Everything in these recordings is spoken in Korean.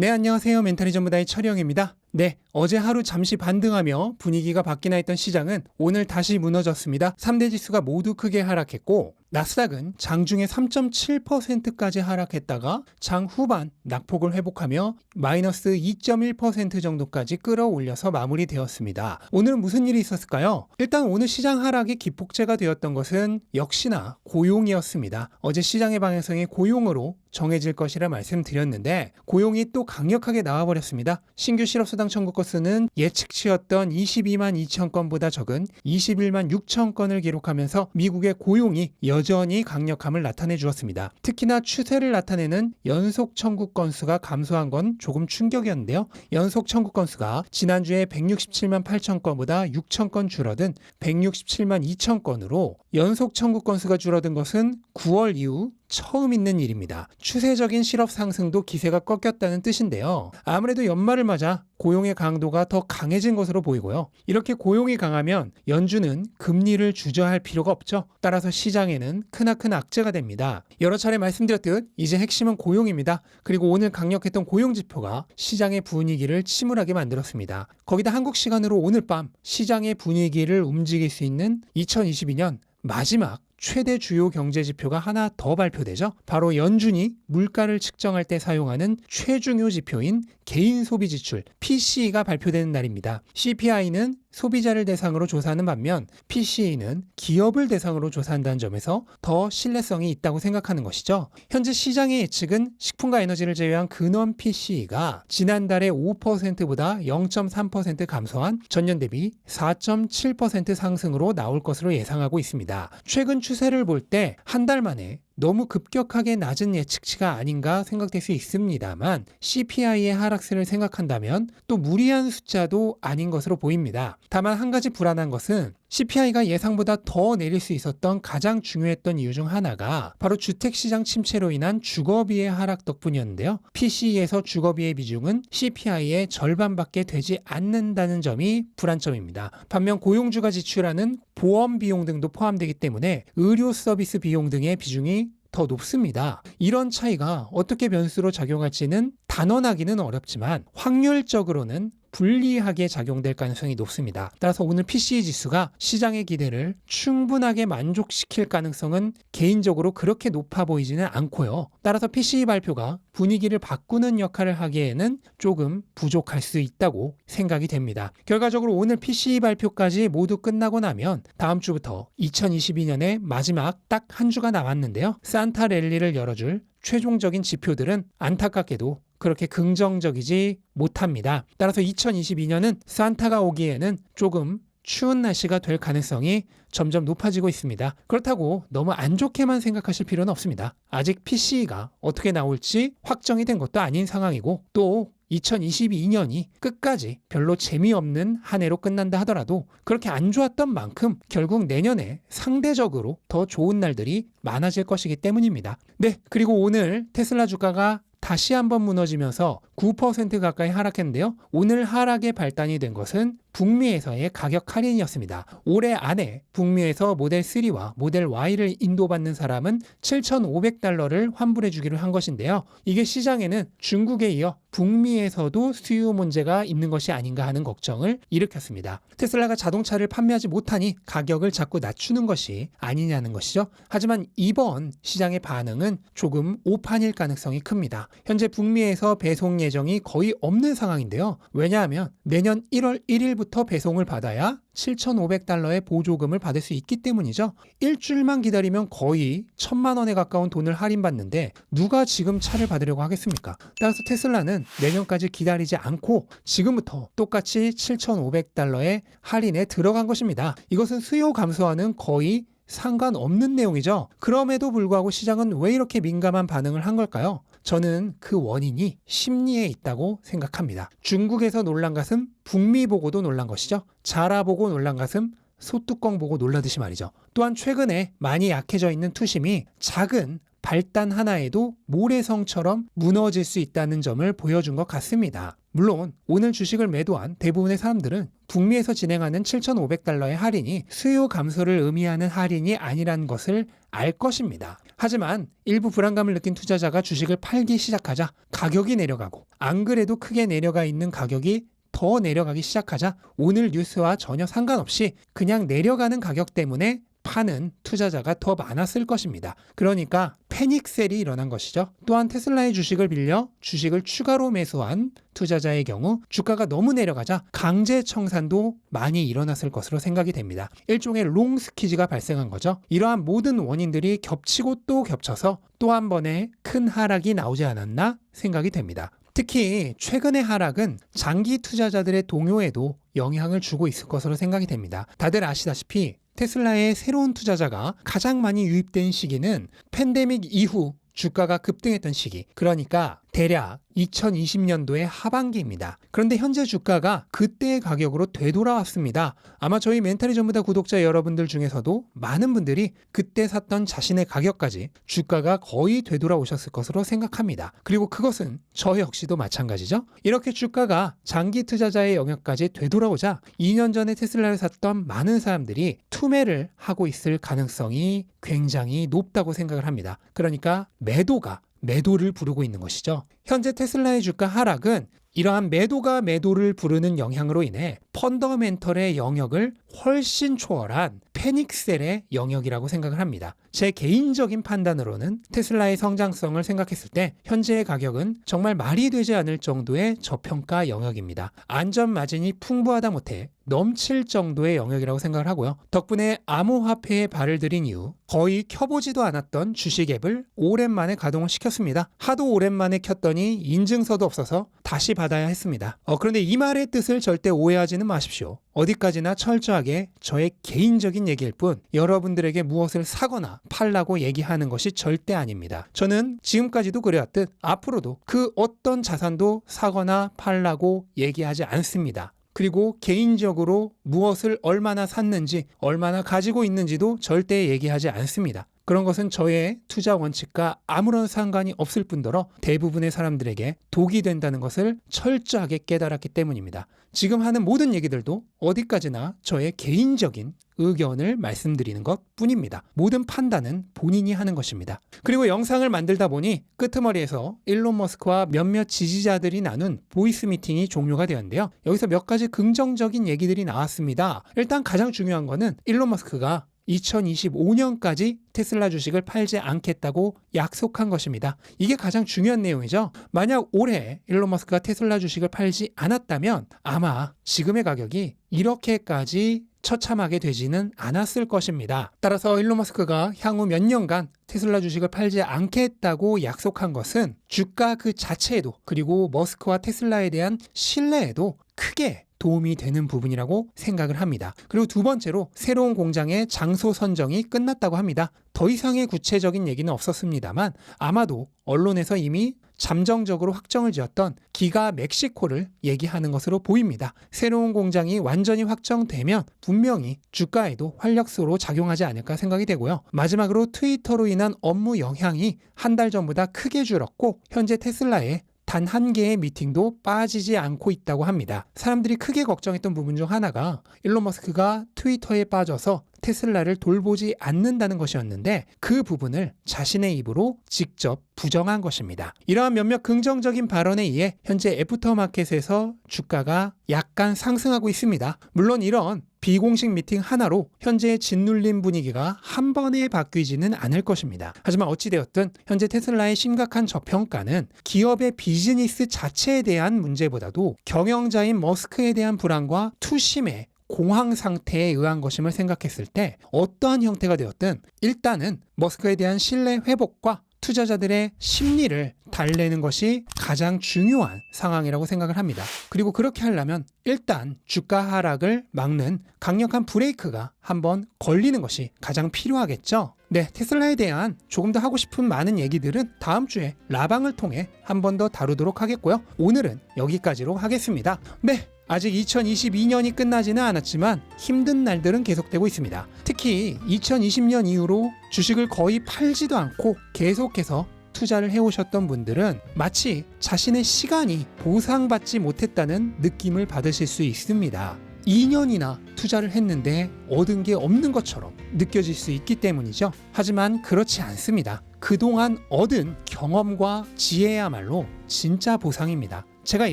네, 안녕하세요. 멘탈이 전부다의 철영입니다. 네, 어제 하루 잠시 반등하며 분위기가 바뀌나 했던 시장은 오늘 다시 무너졌습니다. 3대 지수가 모두 크게 하락했고 나스닥은 장중에 3.7%까지 하락했다가 장 후반 낙폭을 회복하며 마이너스 2.1% 정도까지 끌어올려서 마무리되었습니다. 오늘은 무슨 일이 있었을까요? 일단 오늘 시장 하락이 기폭제가 되었던 것은 역시나 고용이었습니다. 어제 시장의 방향성이 고용으로 정해질 것이라 말씀드렸는데 고용이 또 강력하게 나와버렸습니다. 신규 실업수 당 청구 건수는 예측치였던 22만 2천 건보다 적은 21만 6천 건을 기록하면서 미국의 고용이 여전히 강력함을 나타내 주었습니다. 특히나 추세를 나타내는 연속 청구 건수가 감소한 건 조금 충격이었는데요. 연속 청구 건수가 지난주에 167만 8천 건보다 6천 건 줄어든 167만 2천 건으로 연속 청구 건수가 줄어든 것은 9월 이후 처음 있는 일입니다. 추세적인 실업 상승도 기세가 꺾였다는 뜻인데요. 아무래도 연말을 맞아 고용의 강도가 더 강해진 것으로 보이고요. 이렇게 고용이 강하면 연준은 금리를 주저할 필요가 없죠. 따라서 시장에는 크나큰 악재가 됩니다. 여러 차례 말씀드렸듯 이제 핵심은 고용입니다. 그리고 오늘 강력했던 고용 지표가 시장의 분위기를 침울하게 만들었습니다. 거기다 한국 시간으로 오늘 밤 시장의 분위기를 움직일 수 있는 2022년 마지막 최대 주요 경제 지표가 하나 더 발표되죠. 바로 연준이 물가를 측정할 때 사용하는 최중요 지표인 개인 소비 지출 PCE가 발표되는 날입니다. CPI는 소비자를 대상으로 조사하는 반면 PCE는 기업을 대상으로 조사한다는 점에서 더 신뢰성이 있다고 생각하는 것이죠. 현재 시장의 예측은 식품과 에너지를 제외한 근원 PCE가 지난달에 5%보다 0.3% 감소한 전년 대비 4.7% 상승으로 나올 것으로 예상하고 있습니다. 최근 추세를 볼 때 한 달 만에 너무 급격하게 낮은 예측치가 아닌가 생각될 수 있습니다만 CPI의 하락세를 생각한다면 또 무리한 숫자도 아닌 것으로 보입니다. 다만 한 가지 불안한 것은 CPI가 예상보다 더 내릴 수 있었던 가장 중요했던 이유 중 하나가 바로 주택시장 침체로 인한 주거비의 하락 덕분이었는데요. PCE에서 주거비의 비중은 CPI의 절반밖에 되지 않는다는 점이 불안점입니다. 반면 고용주가 지출하는 보험 비용 등도 포함되기 때문에 의료 서비스 비용 등의 비중이 더 높습니다. 이런 차이가 어떻게 변수로 작용할지는 단언하기는 어렵지만 확률적으로는 불리하게 작용될 가능성이 높습니다. 따라서 오늘 PCE 지수가 시장의 기대를 충분하게 만족시킬 가능성은 개인적으로 그렇게 높아 보이지는 않고요. 따라서 PCE 발표가 분위기를 바꾸는 역할을 하기에는 조금 부족할 수 있다고 생각이 됩니다. 결과적으로 오늘 PCE 발표까지 모두 끝나고 나면 다음 주부터 2022년의 마지막 딱 한 주가 남았는데요. 산타 랠리를 열어줄 최종적인 지표들은 안타깝게도 그렇게 긍정적이지 못합니다. 따라서 2022년은 산타가 오기에는 조금 추운 날씨가 될 가능성이 점점 높아지고 있습니다. 그렇다고 너무 안 좋게만 생각하실 필요는 없습니다. 아직 PC가 어떻게 나올지 확정이 된 것도 아닌 상황이고 또 2022년이 끝까지 별로 재미없는 한 해로 끝난다 하더라도 그렇게 안 좋았던 만큼 결국 내년에 상대적으로 더 좋은 날들이 많아질 것이기 때문입니다. 네, 그리고 오늘 테슬라 주가가 다시 한번 무너지면서 9% 가까이 하락했는데요. 오늘 하락의 발단이 된 것은 북미에서의 가격 할인이었습니다. 올해 안에 북미에서 모델 3와 모델 Y를 인도받는 사람은 7,500달러를 환불해 주기로 한 것인데요. 이게 시장에는 중국에 이어 북미에서도 수요 문제가 있는 것이 아닌가 하는 걱정을 일으켰습니다. 테슬라가 자동차를 판매하지 못하니 가격을 자꾸 낮추는 것이 아니냐는 것이죠. 하지만 이번 시장의 반응은 조금 오판일 가능성이 큽니다. 현재 북미에서 배송 예정이 거의 없는 상황인데요. 왜냐하면 내년 1월 1일 부터 배송을 받아야 7,500달러의 보조금을 받을 수 있기 때문이죠. 일주일만 기다리면 거의 천만 원에 가까운 돈을 할인받는데 누가 지금 차를 받으려고 하겠습니까? 따라서 테슬라는 내년까지 기다리지 않고 지금부터 똑같이 7,500달러의 할인에 들어간 것입니다. 이것은 수요 감소와는 거의 상관없는 내용이죠. 그럼에도 불구하고 시장은 왜 이렇게 민감한 반응을 한 걸까요? 저는 그 원인이 심리에 있다고 생각합니다. 중국에서 놀란 것은 북미 보고도 놀란 것이죠. 자라 보고 놀란 것은 소뚜껑 보고 놀라듯이 말이죠. 또한 최근에 많이 약해져 있는 투심이 작은 발단 하나에도 모래성처럼 무너질 수 있다는 점을 보여준 것 같습니다. 물론 오늘 주식을 매도한 대부분의 사람들은 북미에서 진행하는 7,500달러의 할인이 수요 감소를 의미하는 할인이 아니라는 것을 알 것입니다. 하지만 일부 불안감을 느낀 투자자가 주식을 팔기 시작하자 가격이 내려가고 안 그래도 크게 내려가 있는 가격이 더 내려가기 시작하자 오늘 뉴스와 전혀 상관없이 그냥 내려가는 가격 때문에 파는 투자자가 더 많았을 것입니다. 그러니까 패닉셀이 일어난 것이죠. 또한 테슬라의 주식을 빌려 주식을 추가로 매수한 투자자의 경우 주가가 너무 내려가자 강제 청산도 많이 일어났을 것으로 생각이 됩니다. 일종의 롱 스퀴즈가 발생한 거죠. 이러한 모든 원인들이 겹치고 또 겹쳐서 또 한 번의 큰 하락이 나오지 않았나 생각이 됩니다. 특히 최근의 하락은 장기 투자자들의 동요에도 영향을 주고 있을 것으로 생각이 됩니다. 다들 아시다시피 테슬라의 새로운 투자자가 가장 많이 유입된 시기는 팬데믹 이후 주가가 급등했던 시기. 그러니까 대략 2020년도의 하반기입니다. 그런데 현재 주가가 그때의 가격으로 되돌아왔습니다. 아마 저희 멘탈이 전부 다 구독자 여러분들 중에서도 많은 분들이 그때 샀던 자신의 가격까지 주가가 거의 되돌아오셨을 것으로 생각합니다. 그리고 그것은 저 역시도 마찬가지죠. 이렇게 주가가 장기 투자자의 영역까지 되돌아오자 2년 전에 테슬라를 샀던 많은 사람들이 투매를 하고 있을 가능성이 굉장히 높다고 생각을 합니다. 그러니까 매도가 매도를 부르고 있는 것이죠. 현재 테슬라의 주가 하락은 이러한 매도가 매도를 부르는 영향으로 인해 펀더멘털의 영역을 훨씬 초월한 패닉셀의 영역이라고 생각을 합니다. 제 개인적인 판단으로는 테슬라의 성장성을 생각했을 때 현재의 가격은 정말 말이 되지 않을 정도의 저평가 영역입니다. 안전 마진이 풍부하다 못해 넘칠 정도의 영역이라고 생각을 하고요. 덕분에 암호화폐에 발을 들인 이후 거의 켜보지도 않았던 주식 앱을 오랜만에 가동을 시켰습니다. 하도 오랜만에 켰더니 인증서도 없어서 다시 받아야 했습니다. 어, 그런데 이 말의 뜻을 절대 오해하지 는 마십시오. 어디까지나 철저하게 저의 개인적인 얘기일 뿐 여러분들에게 무엇을 사거나 팔라고 얘기하는 것이 절대 아닙니다. 저는 지금까지도 그래왔듯 앞으로도 그 어떤 자산도 사거나 팔라고 얘기하지 않습니다. 그리고 개인적으로 무엇을 얼마나 샀는지, 얼마나 가지고 있는지도 절대 얘기하지 않습니다. 그런 것은 저의 투자 원칙과 아무런 상관이 없을 뿐더러 대부분의 사람들에게 독이 된다는 것을 철저하게 깨달았기 때문입니다. 지금 하는 모든 얘기들도 어디까지나 저의 개인적인 의견을 말씀드리는 것 뿐입니다. 모든 판단은 본인이 하는 것입니다. 그리고 영상을 만들다 보니 끄트머리에서 일론 머스크와 몇몇 지지자들이 나눈 보이스 미팅이 종료가 되었는데요. 여기서 몇 가지 긍정적인 얘기들이 나왔습니다. 일단 가장 중요한 거는 일론 머스크가 2025년까지 테슬라 주식을 팔지 않겠다고 약속한 것입니다. 이게 가장 중요한 내용이죠. 만약 올해 일론 머스크가 테슬라 주식을 팔지 않았다면 아마 지금의 가격이 이렇게까지 처참하게 되지는 않았을 것입니다. 따라서 일론 머스크가 향후 몇 년간 테슬라 주식을 팔지 않겠다고 약속한 것은 주가 그 자체에도 그리고 머스크와 테슬라에 대한 신뢰에도 크게 도움이 되는 부분이라고 생각을 합니다. 그리고 두 번째로 새로운 공장의 장소 선정이 끝났다고 합니다. 더 이상의 구체적인 얘기는 없었습니다만 아마도 언론에서 이미 잠정적으로 확정을 지었던 기가 멕시코를 얘기하는 것으로 보입니다. 새로운 공장이 완전히 확정되면 분명히 주가에도 활력소로 작용하지 않을까 생각이 되고요. 마지막으로 트위터로 인한 업무 영향이 한 달 전보다 크게 줄었고 현재 테슬라의 단 한 개의 미팅도 빠지지 않고 있다고 합니다. 사람들이 크게 걱정했던 부분 중 하나가 일론 머스크가 트위터에 빠져서 테슬라를 돌보지 않는다는 것이었는데 그 부분을 자신의 입으로 직접 부정한 것입니다. 이러한 몇몇 긍정적인 발언에 의해 현재 애프터마켓에서 주가가 약간 상승하고 있습니다. 물론 이런 비공식 미팅 하나로 현재의 짓눌린 분위기가 한 번에 바뀌지는 않을 것입니다. 하지만 어찌되었든 현재 테슬라의 심각한 저평가는 기업의 비즈니스 자체에 대한 문제보다도 경영자인 머스크에 대한 불안과 투심에 공황 상태에 의한 것임을 생각했을 때 어떠한 형태가 되었든 일단은 머스크에 대한 신뢰 회복과 투자자들의 심리를 달래는 것이 가장 중요한 상황이라고 생각을 합니다. 그리고 그렇게 하려면 일단 주가 하락을 막는 강력한 브레이크가 한번 걸리는 것이 가장 필요하겠죠. 네, 테슬라에 대한 조금 더 하고 싶은 많은 얘기들은 다음 주에 라방을 통해 한 번 더 다루도록 하겠고요. 오늘은 여기까지로 하겠습니다. 네, 아직 2022년이 끝나지는 않았지만 힘든 날들은 계속되고 있습니다. 특히 2020년 이후로 주식을 거의 팔지도 않고 계속해서 투자를 해오셨던 분들은 마치 자신의 시간이 보상받지 못했다는 느낌을 받으실 수 있습니다. 2년이나 투자를 했는데 얻은 게 없는 것처럼 느껴질 수 있기 때문이죠. 하지만 그렇지 않습니다. 그동안 얻은 경험과 지혜야말로 진짜 보상입니다. 제가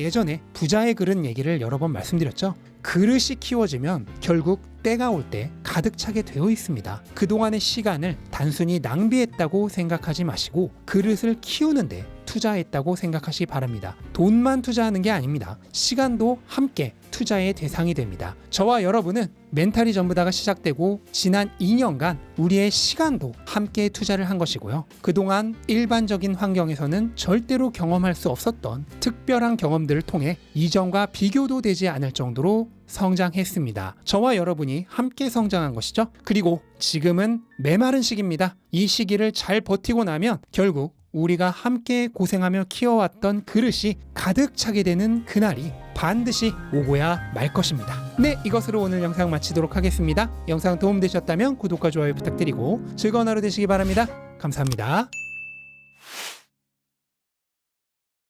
예전에 부자의 그릇 얘기를 여러 번 말씀드렸죠. 그릇이 키워지면 결국 때가 올 때 가득 차게 되어 있습니다. 그동안의 시간을 단순히 낭비했다고 생각하지 마시고 그릇을 키우는데 투자했다고 생각하시 바랍니다. 돈만 투자하는 게 아닙니다. 시간도 함께 투자의 대상이 됩니다. 저와 여러분은 멘탈이 전부 다가 시작되고 지난 2년간 우리의 시간도 함께 투자를 한 것이고요. 그동안 일반적인 환경에서는 절대로 경험할 수 없었던 특별한 경험들을 통해 이전과 비교도 되지 않을 정도로 성장했습니다. 저와 여러분이 함께 성장한 것이죠. 그리고 지금은 메마른 시기입니다. 이 시기를 잘 버티고 나면 결국 우리가 함께 고생하며 키워왔던 그릇이 가득 차게 되는 그날이 반드시 오고야 말 것입니다. 네, 이것으로 오늘 영상 마치도록 하겠습니다. 영상 도움되셨다면 구독과 좋아요 부탁드리고 즐거운 하루 되시기 바랍니다. 감사합니다.